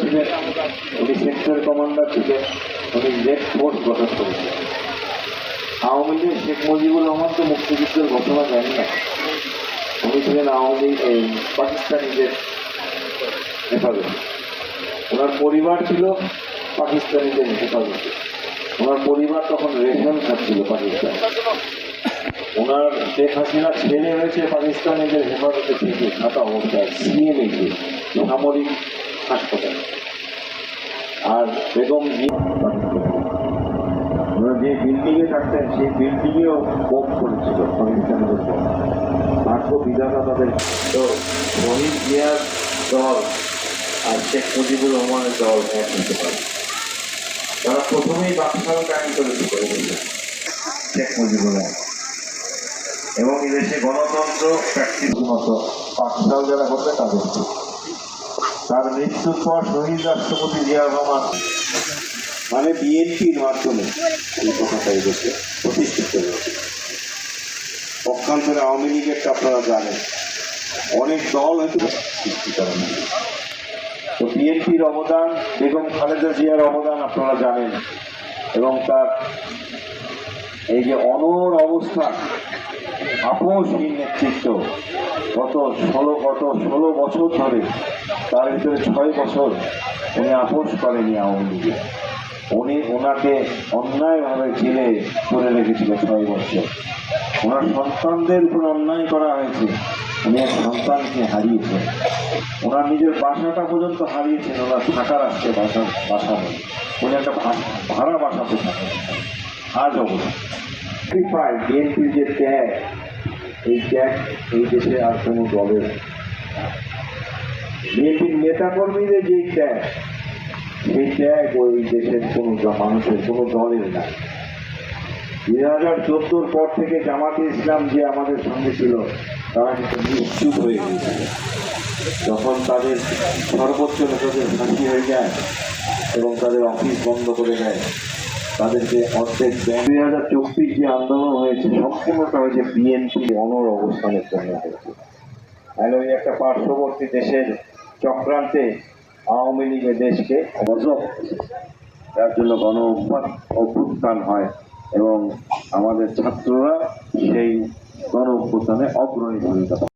ছিলেন উনি sector commander ছিলেন উনি রেড ফোর্স গঠন করেছিলেন আওয়ামী লীগ, শেখ মুজিবুর রহমান তো মুক্তিযুদ্ধের ঘটনা দেন না উনি ছিলেন আওয়ামী লীগ পাকিস্তানিদের হেফাজতে। ওনার পরিবার ছিল পাকিস্তানিদের হেফাজতে। ওনার পরিবার তখন রেশন খাচ্ছিল পাকিস্তান। ওনার শেখ হাসিনা ছেলে হয়েছে পাকিস্তানিদের হেফাজতে থেকে থাকা অবস্থায় সিএমএতে সামরিক হাসপাতাল আর বেগম জি ওনারা যে বিল্ডিংয়ে থাকতেন, সেই বিল্ডিংয়েও কোপ করেছিল পাকিস্তানের উপর বিধাতা তাদের তো শহীদ জিয়ার দল আর শেখ মুজিবুর রহমানের দল এক হতে পারে। তারা প্রথমেই বাকশাল কায়েম করেছে করে দিলেন শেখ মুজিবুর এবং এদেশে গণতন্ত্র প্র্যাকটিস মতো বাকশাল যারা করবে, তাদের। তার মৃত্যুর পর শহীদ রাষ্ট্রপতি জিয়া রহমান মানে বিএনপির মাধ্যমে এই কথাটা এদেশে প্রতিষ্ঠিত হয়েছে। পক্ষান্তরে আওয়ামী লীগেরটা আপনারা জানেন, অনেক দল হয়তো তো বিএনপির অবদান, বেগম খালেদা জিয়ার অবদান আপনারা জানেন, এবং তার এই যে অনর অবস্থান আপোষহীন নেতৃত্ব গত ষোলো গত ষোলো বছর ধরে, তার ভিতরে ছয় বছর উনি আপোষ করেনি আওয়ামী লীগে। উনি ওনাকে অন্যায়ভাবে জেলে করে রেখেছিল ছয় বছর। ওনার সন্তানদের উপর অন্যায় করা হয়েছে। উনি এক সন্তানকে হারিয়েছেন। ওনার নিজের বাসাটা পর্যন্ত হারিয়েছেন। ওনার থাকার আসছে বাসা বাসা নেই। উনি একটা ভাড়া বাসাতে থাকেন। আজ অবস্থা বিএনপির যে ত্যাগ এই ত্যাগ, এই দেশে আর কোনো দলের বিএনপির নেতাকর্মীদের যে ত্যাগ, সেই ত্যাগ ওই দেশের কোনো মানুষের কোনো দলের না। দুই হাজার চোদ্দোর পর থেকে জামাতে ইসলাম যে আমাদের সঙ্গে ছিল, তারা কিন্তু নিশ্চুপ হয়ে গিয়েছিল যখন তাদের সর্বোচ্চ নেতাদের ফাঁসি হয়ে যায় এবং তাদের অফিস বন্ধ করে দেয় তাদেরকে অর্ধেক ব্যাংক দুই হাজার চব্বিশ যে আন্দোলন হয়েছে, সম্পূর্ণটা হয়েছে বিএনপি অনর অবস্থানের জন্য হয়েছে আর ওই একটা পার্শ্ববর্তী দেশের চক্রান্তে আওয়ামী লীগের দেশকে অবজব যার জন্য গণ অভ্যুত্থান হয় এবং আমাদের ছাত্ররা সেই গণ অভ্যুত্থানে অগ্রণী ভূমিকা।